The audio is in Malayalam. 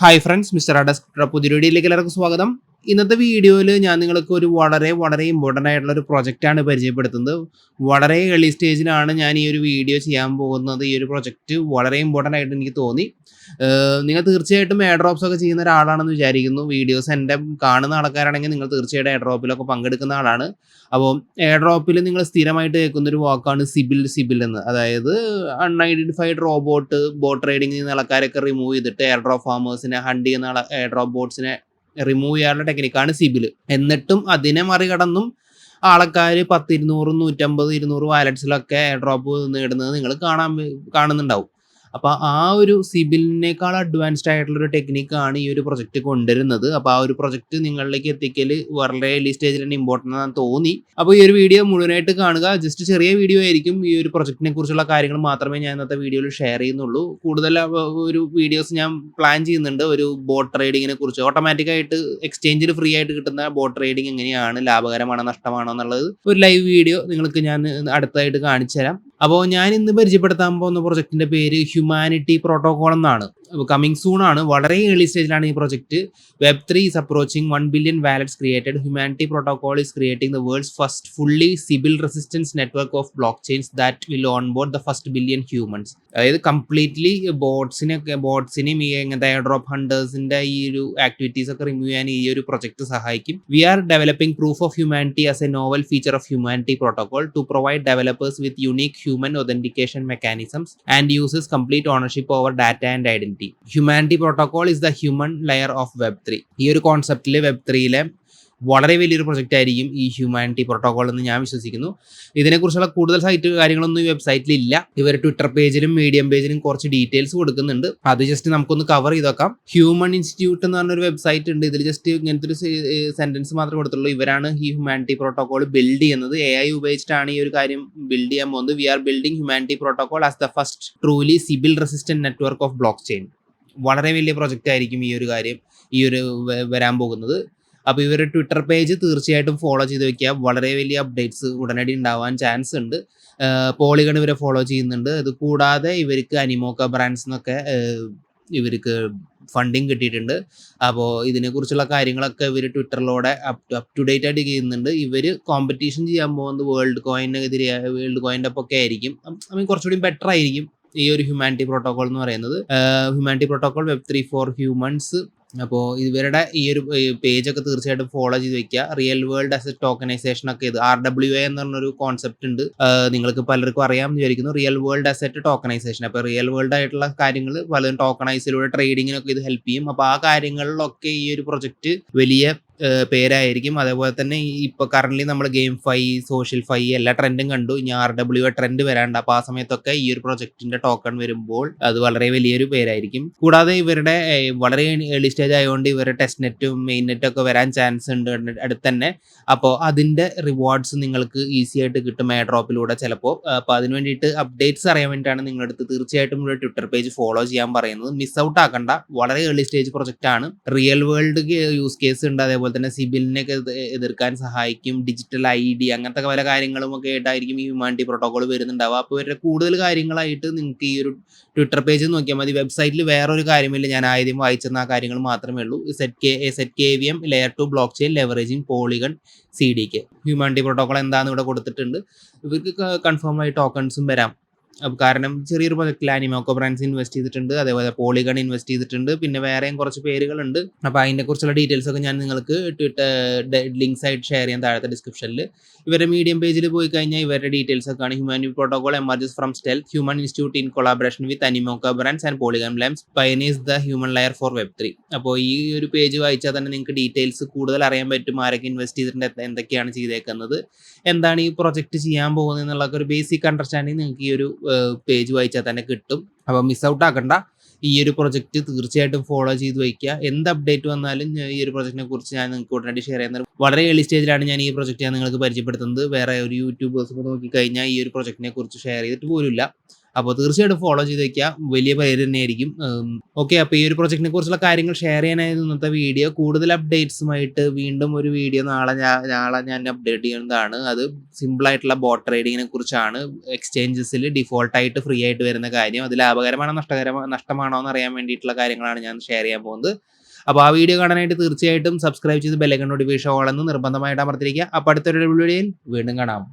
ഹായ് ഫ്രണ്ട്സ് മിസ്റ്റർ അഡസ്ക്ര പുതിയ വീഡിയോയിലേക്ക് എല്ലാവർക്കും സ്വാഗതം. ഇന്നത്തെ വീഡിയോയിൽ ഞാൻ നിങ്ങൾക്ക് ഒരു വളരെ വളരെ ഇമ്പോർട്ടന്റ് ആയിട്ടുള്ള ഒരു പ്രൊജക്റ്റാണ് പരിചയപ്പെടുത്തുന്നത്. വളരെ ഏർലി സ്റ്റേജിലാണ് ഞാൻ ഈ ഒരു വീഡിയോ ചെയ്യാൻ പോകുന്നത്. ഈ ഒരു പ്രൊജക്റ്റ് വളരെ ഇമ്പോർട്ടന്റ് ആയിട്ട് എനിക്ക് തോന്നി. നിങ്ങൾ തീർച്ചയായിട്ടും എയർഡ്രോപ്സ് ഒക്കെ ചെയ്യുന്ന ഒരാളാണെന്ന് വിചാരിക്കുന്നു. വീഡിയോസ് എന്റെ കാണുന്ന ആൾക്കാരാണെങ്കിൽ നിങ്ങൾ തീർച്ചയായിട്ടും എയർഡ്രോപ്പിലൊക്കെ പങ്കെടുക്കുന്ന ആളാണ്. അപ്പോൾ എയർഡ്രോപ്പിൽ നിങ്ങൾ സ്ഥിരമായിട്ട് കേൾക്കുന്ന ഒരു വാക്കാണ് സിബിൽ സിബിൽ എന്ന്. അതായത് അൺഐഡന്റിഫൈഡ് റോബോട്ട് ബോട്ട് റൈഡിങ് ചെയ്യുന്ന ആൾക്കാരൊക്കെ റിമൂവ് ചെയ്തിട്ട് എയർഡ്രോപ്പ് ഫാമേഴ്സിനെ ഹണ്ട് ചെയ്യുന്ന എയർഡ്രോപ്പ് എയർ ഡ്രോപ്പ് ബോട്ട്സിനെ റിമൂവ് ചെയ്യാനുള്ള ടെക്നിക്കാണ് സിബിൽ. എന്നിട്ടും അതിനെ മറികടന്നും ആൾക്കാർ പത്തിരുന്നൂറ് നൂറ്റമ്പത് ഇരുന്നൂറ് വാലറ്റ്സിലൊക്കെ ഡ്രോപ്പ് നേടുന്നത് നിങ്ങൾ കാണാൻ കാണുന്നുണ്ടാവും. അപ്പോൾ ആ ഒരു സിബിലിനേക്കാൾ അഡ്വാൻസ്ഡ് ആയിട്ടുള്ള ഒരു ടെക്നിക്കാണ് ഈ ഒരു പ്രൊജക്റ്റ് കൊണ്ടുവരുന്നത്. അപ്പോൾ ആ ഒരു പ്രൊജക്റ്റ് നിങ്ങളിലേക്ക് എത്തിക്കൽ വളരെ ഏർലി സ്റ്റേജിൽ തന്നെ ഇമ്പോർട്ടന്റ് ആണെന്ന് തോന്നി. അപ്പോൾ ഈ ഒരു വീഡിയോ മുഴുവനായിട്ട് കാണുക. ജസ്റ്റ് ചെറിയ വീഡിയോ ആയിരിക്കും ഈ ഒരു പ്രൊജക്റ്റിനെ കുറിച്ചുള്ള കാര്യങ്ങൾ മാത്രമേ ഞാൻ ഇന്നത്തെ വീഡിയോയിൽ ഷെയർ ചെയ്യുന്നുള്ളൂ. കൂടുതൽ ഒരു വീഡിയോസ് ഞാൻ പ്ലാൻ ചെയ്യുന്നുണ്ട്. ഒരു ബോട്ട് ട്രേഡിങ്ങിനെ കുറിച്ച്. ഓട്ടോമാറ്റിക് ആയിട്ട് എക്സ്ചേഞ്ചിൽ ഫ്രീ ആയിട്ട് കിട്ടുന്ന ബോട്ട് ട്രേഡിംഗ് എങ്ങനെയാണ്? ലാഭകരമാണോ? നഷ്ടമാണോ എന്നുള്ളത് ഒരു ലൈവ് വീഡിയോ നിങ്ങൾക്ക് ഞാൻ അടുത്തായിട്ട് കാണിച്ചു തരാം അപ്പോൾ ഞാൻ ഇന്ന് പരിചയപ്പെടുത്താൻ പോകുന്ന പ്രൊജക്റ്റിന്റെ പേര് ഹ്യൂമാനിറ്റി പ്രോട്ടോകോൾ എന്നാണ്. കമ്മിങ് സൂൺ ആണ്. വളരെ ഏർലി സ്റ്റേജിലാണ് ഈ project web three is approaching one billion wallets created humanity protocol is creating the world's first fully sybil resistance network of block chains that will on board the first billion humans അതായത് കംപ്ലീറ്റ്ലി ബോട്ട്സിനൊക്കെ ബോട്ട്സിനെയും ഈ എങ്ങനത്തെ ഡ്രോപ്പ് ഹണ്ടേഴ്സിന്റെ ഈ ഒരു ആക്ടിവിറ്റീസ് ഒക്കെ റിമൂവ് ചെയ്യാൻ ഈ ഒരു പ്രൊജക്ട് സഹായിക്കും. We are developing proof of humanity as a novel feature of humanity protocol to provide developers with unique human authentication mechanisms and uses complete ownership over data and identity humanity protocol is the human layer of web three ഈ ഒരു കോൺസെപ്റ്റിൽ വെബ് ത്രീയിലെ വളരെ വലിയൊരു പ്രൊജക്റ്റ് ആയിരിക്കും ഈ ഹ്യൂമാനിറ്റി പ്രോട്ടോകോൾ എന്ന് ഞാൻ വിശ്വസിക്കുന്നു. ഇതിനെക്കുറിച്ചുള്ള കൂടുതൽ സൈറ്റ് കാര്യങ്ങളൊന്നും ഈ വെബ്സൈറ്റിൽ ഇല്ല. ഇവർ ട്വിറ്റർ പേജിലും മീഡിയം പേജിലും കുറച്ച് ഡീറ്റെയിൽസ് കൊടുക്കുന്നുണ്ട്. അത് ജസ്റ്റ് നമുക്കൊന്ന് കവർ ചെയ്ത് വെക്കാം. ഹ്യൂമൻ ഇൻസ്റ്റിറ്റ്യൂട്ട് എന്ന് പറഞ്ഞൊരു വെബ്സൈറ്റ് ഉണ്ട്. ഇതിൽ ജസ്റ്റ് ഇങ്ങനത്തെ ഒരു സെന്റൻസ് മാത്രമേ കൊടുത്തുള്ളൂ. ഇവരാണ് ഈ ഹ്യൂമാനിറ്റി പ്രോട്ടോകോൾ ബിൽഡ് ചെയ്യുന്നത്. എ ഐ ഉപയോഗിച്ചിട്ടാണ് ഈ ഒരു കാര്യം ബിൽഡ് ചെയ്യാൻ പോകുന്നത്. We are building humanity protocol as the first truly sybil resistant network of block chain വളരെ വലിയ പ്രൊജക്റ്റ് ആയിരിക്കും ഈ ഒരു കാര്യം ഈ ഒരു വരാൻ പോകുന്നത്. അപ്പോൾ ഇവരുടെ ട്വിറ്റർ പേജ് തീർച്ചയായിട്ടും ഫോളോ ചെയ്ത് വെക്കുക. വളരെ വലിയ അപ്ഡേറ്റ്സ് ഉടനടി ഉണ്ടാവാൻ ചാൻസ് ഉണ്ട്. പോളിഗൺ ഇവരെ ഫോളോ ചെയ്യുന്നുണ്ട്. അത് കൂടാതെ ഇവർക്ക് അനിമോക്ക ബ്രാൻഡ്സ് എന്നൊക്കെ ഇവർക്ക് ഫണ്ടിങ് കിട്ടിയിട്ടുണ്ട്. അപ്പോൾ ഇതിനെക്കുറിച്ചുള്ള കാര്യങ്ങളൊക്കെ ഇവർ ട്വിറ്ററിലൂടെ അപ് അപ് ടു ഡേറ്റ് ആയിട്ട് ചെയ്യുന്നുണ്ട്. ഇവർ കോമ്പറ്റീഷൻ ചെയ്യാൻ പോകുന്നത് വേൾഡ് കോയിനെതിരെ വേൾഡ് കോയിന്റെ ഒക്കെ ആയിരിക്കും. ഐ മീൻ കുറച്ചുകൂടി ബെറ്റർ ആയിരിക്കും ഈ ഒരു ഹ്യൂമാനിറ്റി പ്രോട്ടോകോൾ എന്ന് പറയുന്നത്. Humanity protocol web three for humans അപ്പോൾ ഇവരുടെ ഈ ഒരു പേജൊക്കെ തീർച്ചയായിട്ടും ഫോളോ ചെയ്ത് വെക്കുക. റിയൽ വേൾഡ് അസറ്റ് ടോക്കനൈസേഷൻ ഒക്കെ ഇത് ആർ ഡബ്ല്യു എ എന്ന് പറഞ്ഞൊരു കോൺസെപ്റ്റ് ഉണ്ട്. നിങ്ങൾക്ക് പലർക്കും അറിയാം എന്ന് വിചാരിക്കുന്നു. റിയൽ വേൾഡ് അസറ്റ് ടോക്കണൈസേഷൻ അപ്പോൾ റിയൽ വേൾഡ് ആയിട്ടുള്ള കാര്യങ്ങൾ പലതും ടോക്കണൈസിലൂടെ ട്രേഡിങ്ങിനൊക്കെ ഇത് ഹെൽപ്പ് ചെയ്യും. അപ്പോൾ ആ കാര്യങ്ങളിലൊക്കെ ഈ ഒരു പ്രൊജക്റ്റ് വലിയ പേരായിരിക്കും. അതേപോലെ തന്നെ ഇപ്പൊ കറന്റ് നമ്മൾ ഗെയിം ഫൈ സോഷ്യൽ ഫൈ എല്ലാ ട്രെൻഡും കണ്ടു. ഇനി ആർ ഡബ്ല്യു ട്രെൻഡ് വരാണ്ട്. അപ്പൊ ആ സമയത്തൊക്കെ ഈ ഒരു പ്രൊജക്ടിന്റെ ടോക്കൺ വരുമ്പോൾ അത് വളരെ വലിയൊരു പേരായിരിക്കും. കൂടാതെ ഇവരുടെ വളരെ ഏർലി സ്റ്റേജ് ആയതുകൊണ്ട് ഇവരുടെ ടെസ്റ്റ് നെറ്റും മെയിൻ നെറ്റും ഒക്കെ വരാൻ ചാൻസ് ഉണ്ട് അടുത്ത് തന്നെ. അപ്പോൾ അതിന്റെ റിവാർഡ്സ് നിങ്ങൾക്ക് ഈസി ആയിട്ട് കിട്ടും എയർ ഡ്രോപ്പിലൂടെ ചിലപ്പോൾ അപ്പോൾ അതിന് വേണ്ടിയിട്ട് അപ്ഡേറ്റ്സ് അറിയാൻ വേണ്ടിയിട്ടാണ് നിങ്ങളുടെ അടുത്ത് തീർച്ചയായിട്ടും ഇവിടെ ട്വിറ്റർ പേജ് ഫോളോ ചെയ്യാൻ പറയുന്നത്. മിസ് ഔട്ട് ആക്കണ്ട. വളരെ ഏർലി സ്റ്റേജ് പ്രൊജക്റ്റ് ആണ്. റിയൽ വേൾഡ് യൂസ് കേസ് ഉണ്ട്. അതേപോലെ തന്നെ സിബിലിനെയൊക്കെ എതിർക്കാൻ സഹായിക്കും. ഡിജിറ്റൽ ഐ ഡി അങ്ങനത്തെ പല കാര്യങ്ങളും ഒക്കെ ആയിട്ടായിരിക്കും ഈ ഹ്യൂമാനിറ്റി പ്രോട്ടോകോൾ വരുന്നുണ്ടാവുക. അപ്പോൾ ഇവരുടെ കൂടുതൽ കാര്യങ്ങളായിട്ട് നിങ്ങൾക്ക് ഈ ഒരു ട്വിറ്റർ പേജ് നോക്കിയാൽ മതി. വെബ്സൈറ്റിൽ വേറൊരു കാര്യമില്ല. ഞാൻ ആദ്യം വായിച്ചെന്ന ആ കാര്യങ്ങൾ മാത്രമേ ഉള്ളൂ. Set K set K V M layer two block chain leveraging polygon C D K humanity protocol എന്താണെന്ന് ഇവിടെ കൊടുത്തിട്ടുണ്ട്. ഇവർക്ക് കൺഫേം ആയി ടോക്കൺസും വരാം. കാരണം ചെറിയൊരു പ്രൊജക്റ്റിൽ അനിമോക്കോ ബ്രാൻഡ്സ് ഇൻവെസ്റ്റ് ചെയ്തിട്ടുണ്ട് അതേപോലെ പോളിഗൺ ഇൻവെസ്റ്റ് ചെയ്തിട്ടുണ്ട് പിന്നെ വേറെയും കുറച്ച് പേരുകളുണ്ട്. അപ്പോൾ അതിനെ കുറിച്ചുള്ള ഡീറ്റെയിൽസ് ഒക്കെ ഞാൻ നിങ്ങൾക്ക് ട്വിറ്റർ ലിങ്ക്സ് ആയിട്ട് ഷെയർ ചെയ്യാൻ താഴത്തെ ഡിസ്ക്രിപ്ഷനിൽ ഇവരുടെ മീഡിയം പേജിൽ പോയി കഴിഞ്ഞാൽ ഇവരുടെ ഡീറ്റെയിൽസ് ഒക്കെ ആണ് humanity protocol emerges from stell human institute in collaboration with Animoca Brands and Polygon labs pioneers the human layer for web three അപ്പോൾ ഈ ഒരു പേജ് വായിച്ചാൽ തന്നെ നിങ്ങൾക്ക് ഡീറ്റെയിൽസ് കൂടുതൽ അറിയാൻ പറ്റും ആരൊക്കെ ഇൻവെസ്റ്റ് ചെയ്തിട്ടുണ്ട് എന്തൊക്കെയാണ് ചെയ്തേക്കുന്നത്. എന്താണ് ഈ പ്രൊജക്ട് ചെയ്യാൻ പോകുന്നത് എന്നുള്ള ഒരു ബേസിക് അണ്ടർസ്റ്റാൻഡിങ് നിങ്ങൾക്ക് ഈ ഒരു പേജ് വായിച്ചാൽ തന്നെ കിട്ടും. അപ്പോൾ മിസ് ഔട്ട് ആക്കണ്ട. ഈ ഒരു പ്രൊജക്റ്റ് തീർച്ചയായിട്ടും ഫോളോ ചെയ്ത് വയ്ക്കുക എന്ത് അപ്ഡേറ്റ് വന്നാലും ഈ ഒരു പ്രൊജക്റ്റിനെ കുറിച്ച് ഞാൻ നിങ്ങൾക്ക് ഉടനടി ഷെയർ ചെയ്യുന്നത് വളരെ ഏർലി സ്റ്റേജിലാണ് ഞാൻ ഈ പ്രൊജക്റ്റ് ഞാൻ നിങ്ങൾക്ക് പരിചയപ്പെടുത്തുന്നത്. വേറെ ഒരു യൂട്യൂബേഴ്സ് നോക്കി കഴിഞ്ഞാൽ ഈ ഒരു പ്രൊജക്റ്റിനെ കുറിച്ച് ഷെയർ ചെയ്തിട്ട് പോലുമില്ല. അപ്പോൾ തീർച്ചയായിട്ടും ഫോളോ ചെയ്ത് വെക്കുക. വലിയ പേര് തന്നെയായിരിക്കും. ഓക്കെ അപ്പോൾ ഈ ഒരു പ്രൊജക്റ്റിനെ കുറിച്ചുള്ള കാര്യങ്ങൾ ഷെയർ ചെയ്യാനായിരുന്നു ഇന്നത്തെ വീഡിയോ കൂടുതൽ അപ്ഡേറ്റ്സുമായിട്ട് വീണ്ടും ഒരു വീഡിയോ നാളെ ഞാൻ നാളെ ഞാൻ അപ്ഡേറ്റ് ചെയ്യുന്നതാണ്. അത് സിമ്പിളായിട്ടുള്ള ബോട്ട് ട്രേഡിങ്ങിനെ കുറിച്ചാണ്. എക്സ്ചേഞ്ചസിൽ ഡിഫോൾട്ടായിട്ട് ഫ്രീ ആയിട്ട് വരുന്ന കാര്യം. അത് ലാഭകരമാണോ നഷ്ടകരമാണോ നഷ്ടമാണോ എന്ന് അറിയാൻ വേണ്ടിയിട്ടുള്ള കാര്യങ്ങളാണ് ഞാൻ ഷെയർ ചെയ്യാൻ പോകുന്നത്. അപ്പോൾ ആ വീഡിയോ കാണാനായിട്ട് തീർച്ചയായിട്ടും സബ്സ്ക്രൈബ് ചെയ്ത് ബെല്ലൈക്കൺ നോട്ടിഫിക്കേഷൻ ഓൺ എന്ന് നിർബന്ധമായിട്ട് അമർത്തിരിക്കുക. അപ്പോൾ അടുത്തൊരു വീഡിയോയിൽ വീണ്ടും കാണാം.